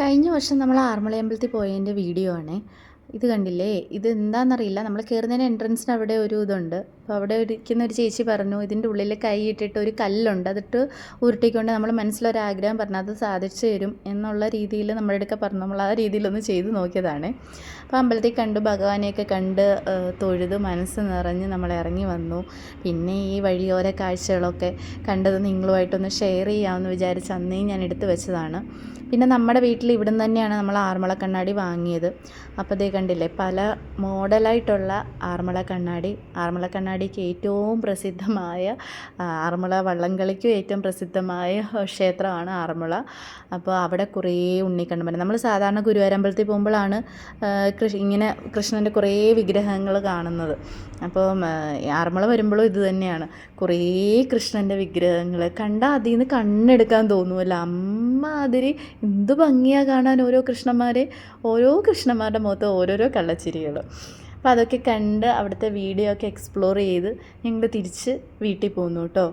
കഴിഞ്ഞ വർഷം നമ്മൾ ആറന്മുളയമ്പലത്തിൽ പോയതിന്റെ വീഡിയോ ആണ്. ഇത് കണ്ടില്ലേ? ഇത് എന്താണെന്നറിയില്ല നമ്മൾ കയറുന്നതിന് എൻട്രൻസിന് അവിടെ ഒരു ഇതുണ്ട്. അപ്പോൾ അവിടെ ഇരിക്കുന്ന ഒരു ചേച്ചി പറഞ്ഞു ഇതിന്റെ ഉള്ളിൽ കൈ ഇട്ടിട്ട് ഒരു കല്ലുണ്ട്. അതിട്ട് ഉരുട്ടിക്കൊണ്ട് നമ്മൾ മനസ്സിലൊരാഗ്രഹം പറഞ്ഞാൽ അത് സാധിച്ചു തരും എന്നുള്ള രീതിയിൽ നമ്മുടെ അടുക്ക പറഞ്ഞു. നമ്മൾ ആ രീതിയിലൊന്ന് ചെയ്ത് നോക്കിയതാണ്. അപ്പോൾ അമ്പലത്തിൽ കണ്ടു ഭഗവാനെയൊക്കെ കണ്ട് തൊഴുത് മനസ്സ് നിറഞ്ഞ് നമ്മൾ ഇറങ്ങി വന്നു. പിന്നെ ഈ വഴിയോര കാഴ്ചകളൊക്കെ കണ്ടത് നിങ്ങളുമായിട്ടൊന്ന് ഷെയർ ചെയ്യാമെന്ന് വിചാരിച്ച് അന്നേ ഞാൻ എടുത്തു വെച്ചതാണ്. പിന്നെ നമ്മുടെ വീട്ടിൽ ഇവിടുന്ന് തന്നെയാണ് നമ്മൾ ആറന്മുള കണ്ണാടി വാങ്ങിയത്. അപ്പോൾ കണ്ടില്ലേ? പല മോഡലായിട്ടുള്ള ആറന്മുള കണ്ണാടി. ആറന്മുള കണ്ണാടിക്ക് ഏറ്റവും പ്രസിദ്ധമായ ആ, ആറന്മുള വള്ളംകളിക്കും ഏറ്റവും പ്രസിദ്ധമായ ക്ഷേത്രമാണ് ആറന്മുള. അപ്പോൾ അവിടെ കുറേ ഉണ്ണിക്കണ്ണന്മാർ നമ്മൾ സാധാരണ ഗുരുവാരമ്പലത്തിൽ പോകുമ്പോഴാണ് കൃഷി ഇങ്ങനെ കൃഷ്ണന്റെ കുറേ വിഗ്രഹങ്ങൾ കാണുന്നത്. അപ്പോൾ ആ, വരുമ്പോഴും ഇത് തന്നെയാണ്. കുറേ കൃഷ്ണന്റെ വിഗ്രഹങ്ങൾ. കണ്ടാൽ അതിൽ നിന്ന് കണ്ണെടുക്കാൻ തോന്നുമല്ലോ അമ്മാതിരി എന്ത് ഭംഗിയാ കാണാൻ ഓരോ കൃഷ്ണന്മാരെ? ഓരോ കൃഷ്ണന്മാരുടെ മുഖത്ത് ഓരോരോ കള്ളച്ചിരികൾ അപ്പോൾ അതൊക്കെ കണ്ട് അവിടുത്തെ വീഡിയോ ഒക്കെ എക്സ്പ്ലോർ ചെയ്ത് ഞങ്ങൾ തിരിച്ച് വീട്ടിൽ പോന്നു കേട്ടോ.